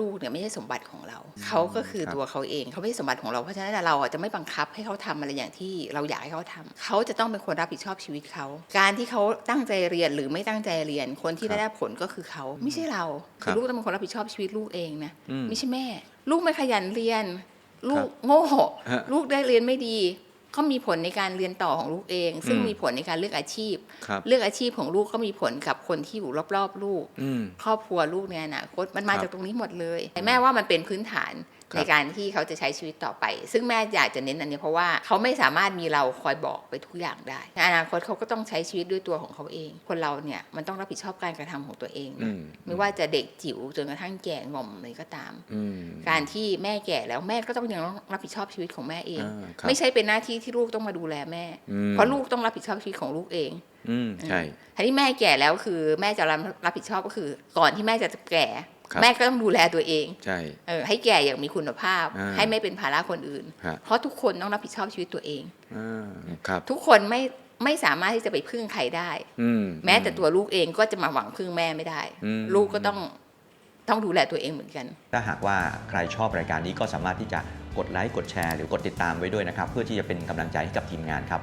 ลูกเนี่ยไม่ใช่สมบัติของเรา เขาก็คือครับตัวเขาเองเขาไม่ใช่สมบัติของเราเพราะฉะนั้นเราอะจะไม่บังคับให้เขาทำอะไรอย่างที่เราอยากให้เขาทำเขาจะต้องเป็นคนรับผิดชอบชีวิตเขา การที่เขาตั้งใจเรียนหรือไม่ตั้งใจเรียน คนที่ได้รับผลก็คือเขาไม่ใช่เราครัคือบลูกต้องเป็นคนรับผิดชอบชีวิตลูกเองนะอืมไม่ใช่แม่ ลูกไม่ขยันเรียน ลูกโง่ฮะลูกได้เรียนไม่ดี ก็มีผลในการเรียนต่อของลูกเอง ซึ่งอืมมีผลในการเลือกอาชีพครับเลือกอาชีพของลูกก็มีผลกับคนที่อยู่รอบๆลูกอืมครอบครัวลูกในอนาคตมันมาครับจากตรงนี้หมดเลยแม่ว่ามันเป็นพื้นฐานครับในการที่เขาจะใช้ชีวิตต่อไป ซึ่งแม่อยากจะเน้นอันนี้เพราะว่าเขาไม่สามารถมีเราคอยบอกไปทุกอย่างได้ในอนาคตเขาก็ต้องใช้ชีวิตด้วยตัวของเขาเอง คนเราเนี่ยมันต้องรับผิดชอบการกระทำของตัวเองอืนะมไม่ว่าจะเด็กจิ๋วจนกระทั่งแก่งอมอะไรก็ตามอืมการที่แม่แก่แล้วแม่ก็ต้องยังต้องรับผิดชอบชีวิตของแม่เองอ่าครับไม่ใช่เป็นหน้าที่ที่ลูกต้องมาดูแลแม่อืมเพราะลูกต้องรับผิดชอบชีวิตของลูกเอง อืมใช่ทีนี้แม่แก่แล้วคือ แม่จะรับรับผิดชอบก็คือ ก่อนที่แม่จะแก่ครับแม่ก็ต้องดูแลตัวเอง ใช่เออให้แก่อย่างมีคุณภาพอ่าให้ไม่เป็นภาระคนอื่นฮะเพราะทุกคนต้องรับผิดชอบชีวิตตัวเองอ่าครับ ทุกคนไม่ไม่สามารถที่จะไปพึ่งใครได้อืมแม้แต่ตัวลูกเองก็จะมาหวังพึ่งแม่ไม่ได้อืมลูกก็ต้อง ต้องดูแลตัวเองเหมือนกัน ถ้าหากว่าใครชอบรายการนี้ก็สามารถที่จะกดไลค์กดแชร์หรือกดติดตามไว้ด้วยนะครับ เพื่อที่จะเป็นกำลังใจให้กับทีมงานครับ